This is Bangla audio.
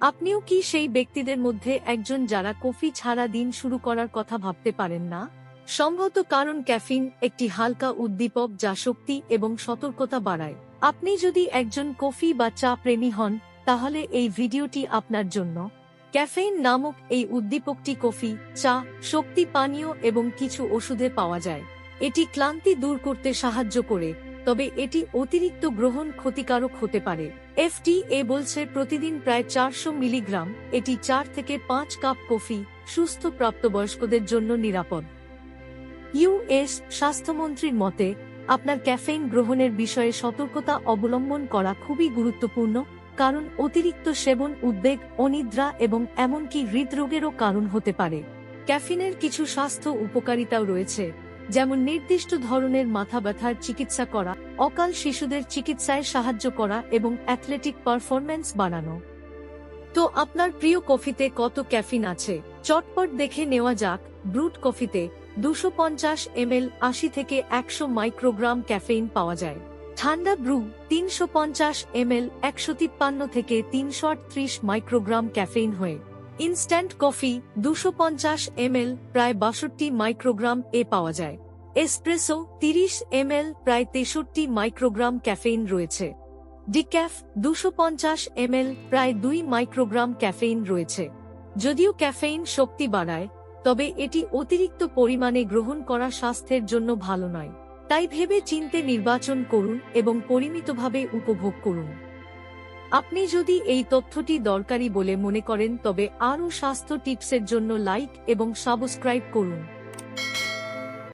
আপনিও কি সেই ব্যক্তিদের মধ্যে একজন যারা কফি ছাড়া দিন শুরু করার কথা ভাবতে পারেন না? সম্ভবত কারণ ক্যাফিন একটি হালকা উদ্দীপক যা শক্তি এবং সতর্কতা বাড়ায়। আপনি যদি একজন কফি বা চা প্রেমী হন, তাহলে এই ভিডিওটি আপনার জন্য। ক্যাফেইন নামক এই উদ্দীপকটি কফি, চা, শক্তি পানীয় এবং কিছু ওষুধে পাওয়া যায়। এটি ক্লান্তি দূর করতে সাহায্য করে। তবে এটি অতিরিক্ত গ্রহণ ক্ষতিকারক হতে পারে। এফটিএ বলছে, প্রতিদিন প্রায় চারশো মিলিগ্রাম, এটি চার থেকে পাঁচ কাপ কফি, সুস্থ প্রাপ্তবয়স্কদের জন্য নিরাপদ। ইউএস স্বাস্থ্যমন্ত্রীর মতে, আপনার ক্যাফেইন গ্রহণের বিষয়ে সতর্কতা অবলম্বন করা খুবই গুরুত্বপূর্ণ, কারণ অতিরিক্ত সেবন, উদ্বেগ, অনিদ্রা এবং এমনকি হৃদরোগেরও কারণ হতে পারে। ক্যাফিনের কিছু স্বাস্থ্য উপকারিতাও রয়েছে। যেমন নির্দিষ্ট ধরনের মাথা ব্যথার চিকিৎসা করা, অকাল শিশুদের চিকিৎসায় সাহায্য করা এবং অ্যাথলেটিক পারফরম্যান্স বাড়ানো তো আপনার প্রিয় কফিতে কত ক্যাফিন আছে? চটপট দেখে নেওয়া যাক, ব্রুট কফিতে দুশো পঞ্চাশ এমএল আশি থেকে একশো মাইক্রোগ্রাম ক্যাফেইন পাওয়া যায়। ঠান্ডা ব্রু তিনশো পঞ্চাশ এমএল একশো তিপ্পান্ন থেকে তিনশো আটত্রিশ মাইক্রোগ্রাম ক্যাফেইন হয়ে ইনস্ট্যান্ট কফি দুশো পঞ্চাশ এমএল প্রায় বাষট্টি মাইক্রোগ্রাম এ পাওয়া যায়। এসপ্রেসো তিরিশ এমএল প্রায় তেষট্টি মাইক্রোগ্রাম ক্যাফেইন রয়েছে। ডিক্যাফ দুশো পঞ্চাশ এমএল প্রায় দুই মাইক্রোগ্রাম ক্যাফেইন রয়েছে। যদিও ক্যাফেইন শক্তি বাড়ায়, তবে এটি অতিরিক্ত পরিমাণে গ্রহণ করা স্বাস্থ্যের জন্য ভালো নয়। তাই ভেবে চিনতে নির্বাচন করুন এবং পরিমিতভাবে উপভোগ করুন। আপনি যদি এই তথ্যটি দরকারি বলে মনে করেন, তবে আরও স্বাস্থ্য টিপসের জন্য লাইক এবং সাবস্ক্রাইব করুন।